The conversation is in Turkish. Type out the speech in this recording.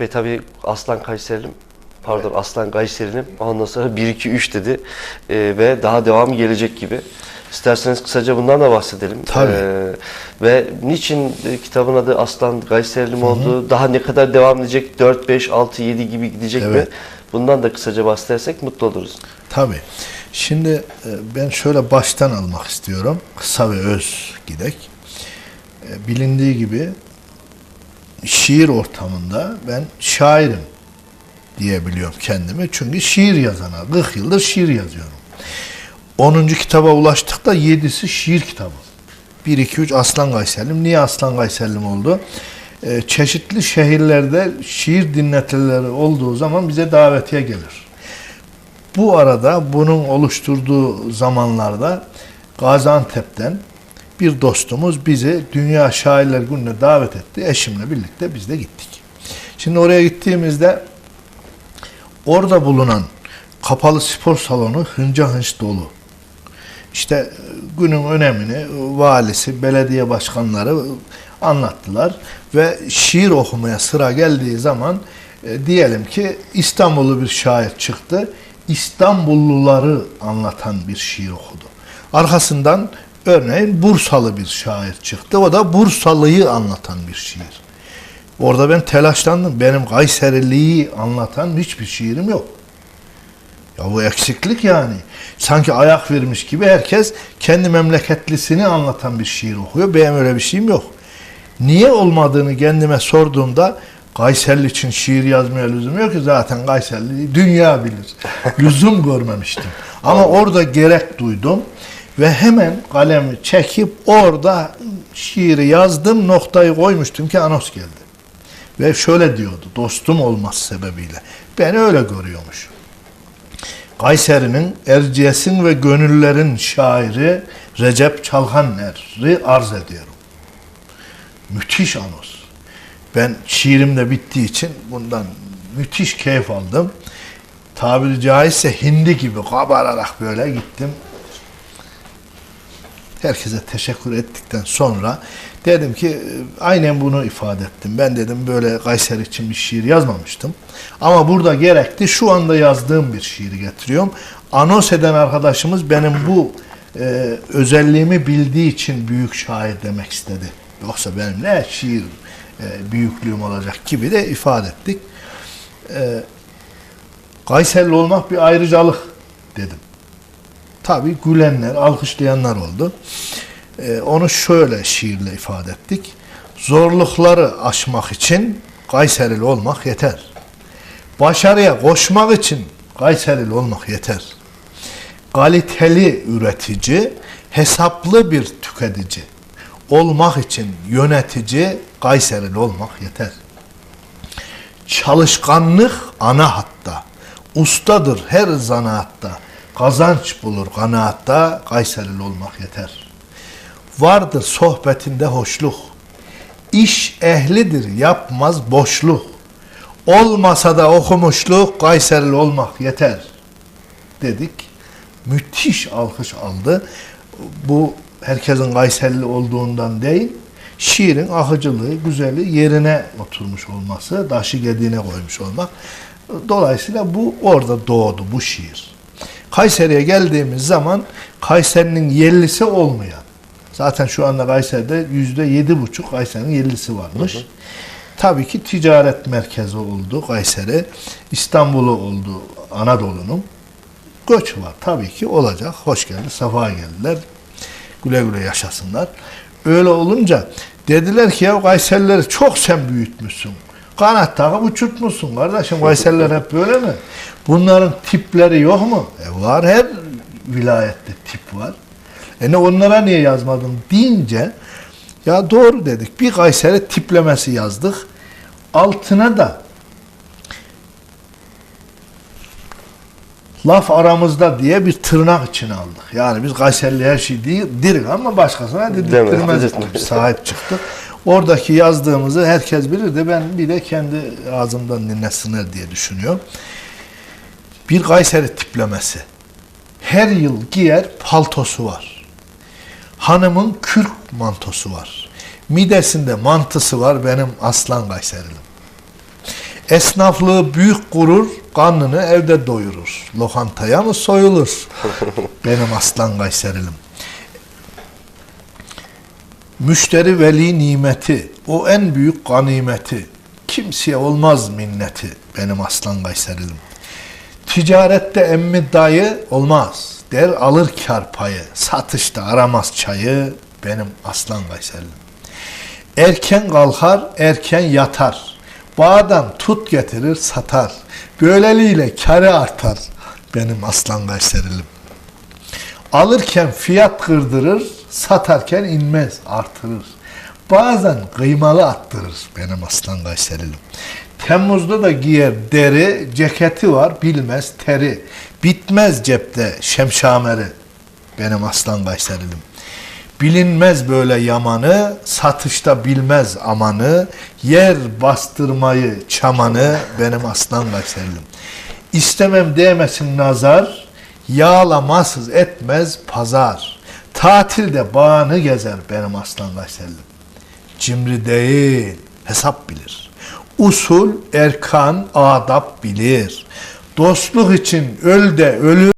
Bey tabii Aslan Kayserilim. Pardon Aslan Kayserilim. Ondan sonra 1 2 3 dedi. Ee, ve daha devamı gelecek gibi. İsterseniz kısaca bundan da bahsedelim. Tabii. Ee, ve niçin e, kitabın adı Aslan Kayserilim oldu? Daha ne kadar devam edecek? 4 5 6 7 gibi gidecek mi? Evet. Bundan da kısaca bahsedersek mutlu oluruz. Tabii. Şimdi e, ben şöyle baştan almak istiyorum. Kısa ve öz gidek. E, Bilindiği gibi şiir ortamında ben şairim diyebiliyorum kendimi. Çünkü şiir yazana 40 yıldır şiir yazıyorum. 10. kitaba ulaştık da 7'si şiir kitabı. 1 2 3 Aslan Kayserlim. Niye Aslan Kayserlim oldu? E, çeşitli şehirlerde şiir dinletileri olduğu zaman bize davetiye gelir. Bu arada bunun oluşturduğu zamanlarda Gaziantep'ten bir dostumuz bizi Dünya Şairler Günü'ne davet etti. Eşimle birlikte biz de gittik. Şimdi oraya gittiğimizde orada bulunan kapalı spor salonu hınca hınç dolu. İşte e, günün önemini valisi, belediye başkanları anlattılar ve şiir okumaya sıra geldiği zaman e, diyelim ki İstanbullu bir şair çıktı. İstanbulluları anlatan bir şiir okudu. Arkasından örneğin Bursalı bir şair çıktı. O da Bursalı'yı anlatan bir şiir. Orada ben telaşlandım. Benim Kayseriliği anlatan hiçbir şiirim yok. Ya bu eksiklik yani. Sanki ayak vermiş gibi herkes kendi memleketlisini anlatan bir şiir okuyor. Benim öyle bir şeyim yok. Niye olmadığını kendime sorduğumda Kayserli için şiir yazmaya lüzum yok ki zaten Kayserli dünya bilir. Lüzum görmemiştim. Ama orada gerek duydum ve hemen kalemi çekip orada şiiri yazdım noktayı koymuştum ki Anos geldi. Ve şöyle diyordu dostum olması sebebiyle. Beni öyle görüyormuş. Kayseri'nin Erciyes'in ve gönüllerin şairi Recep Çalhaner'i arz ediyorum. Müthiş anos. Ben şiirim de bittiği için bundan müthiş keyif aldım. Tabiri caizse hindi gibi kabararak böyle gittim. Herkese teşekkür ettikten sonra dedim ki aynen bunu ifade ettim. Ben dedim böyle Kayseri için bir şiir yazmamıştım. Ama burada gerekti. Şu anda yazdığım bir şiiri getiriyorum. Anons eden arkadaşımız benim bu e, özelliğimi bildiği için büyük şair demek istedi. Yoksa benim ne şiir e, büyüklüğüm olacak gibi de ifade ettik. E, Kayserli olmak bir ayrıcalık dedim. Tabi gülenler, alkışlayanlar oldu. E, onu şöyle şiirle ifade ettik. Zorlukları aşmak için Kayserili olmak yeter. Başarıya koşmak için Kayserili olmak yeter. Kaliteli üretici, hesaplı bir tüketici olmak için yönetici Kayserili olmak yeter. Çalışkanlık ana hatta, ustadır her zanaatta, kazanç bulur kanaatta, Kayserili olmak yeter. Vardır sohbetinde hoşluk, iş ehlidir yapmaz boşluk, olmasa da okumuşluk, Kayserili olmak yeter dedik. Müthiş alkış aldı. Bu herkesin Kayserili olduğundan değil, şiirin akıcılığı, güzeli yerine oturmuş olması, daşı gediğine koymuş olmak. Dolayısıyla bu orada doğdu bu şiir. Kayseri'ye geldiğimiz zaman Kayseri'nin yerlisi olmayan, zaten şu anda Kayseri'de yüzde yedi buçuk Kayseri'nin yerlisi varmış. Hı hı. Tabii ki ticaret merkezi oldu Kayseri, İstanbul'u oldu Anadolu'nun. Göç var tabii ki olacak. Hoş geldi, safa geldiler. Güle güle yaşasınlar. Öyle olunca dediler ki ya Kayserileri çok sen büyütmüşsün. Kanat takıp uçurtmuşsun kardeşim. Kayseriler hep böyle mi? Bunların tipleri yok mu? E var her vilayette tip var. E ne onlara niye yazmadın deyince ya doğru dedik. Bir Kayseri tiplemesi yazdık. Altına da laf aramızda diye bir tırnak için aldık. Yani biz Kayserili her şey değil, dirik ama başkasına dedirtmez sahip çıktık. Oradaki yazdığımızı herkes bilir de ben bir de kendi ağzımdan dinlesinler diye düşünüyorum. Bir Kayseri tiplemesi. Her yıl giyer paltosu var. Hanımın kürk mantosu var. Midesinde mantısı var benim aslan Kayserilim. Esnaflığı büyük kurur, karnını evde doyurur. Lokantaya mı soyulur? Benim aslan Kayserilim. Müşteri veli nimeti, o en büyük ganimeti. Kimseye olmaz minneti, benim aslan Kayserilim. Ticarette emmi dayı olmaz. Der alır kar payı. Satışta aramaz çayı. Benim aslan Kayserlim. Erken kalkar, erken yatar. Bağdan tut getirir, satar. Böyleliğiyle karı artar. Benim aslan Kayserilim. Alırken fiyat kırdırır, satarken inmez, artırır. Bazen kıymalı attırır benim aslan Kayserilim. Temmuz'da da giyer deri, ceketi var bilmez teri. Bitmez cepte şemşameri benim aslan Kayserilim. Bilinmez böyle yamanı, satışta bilmez amanı, yer bastırmayı çamanı benim aslan Kayserilim. İstemem değmesin nazar, yağlamasız etmez pazar. Tatilde bağını gezer benim aslan Kayserilim. Cimri değil, hesap bilir. Usul, erkan, adap bilir. Dostluk için öl de ölür.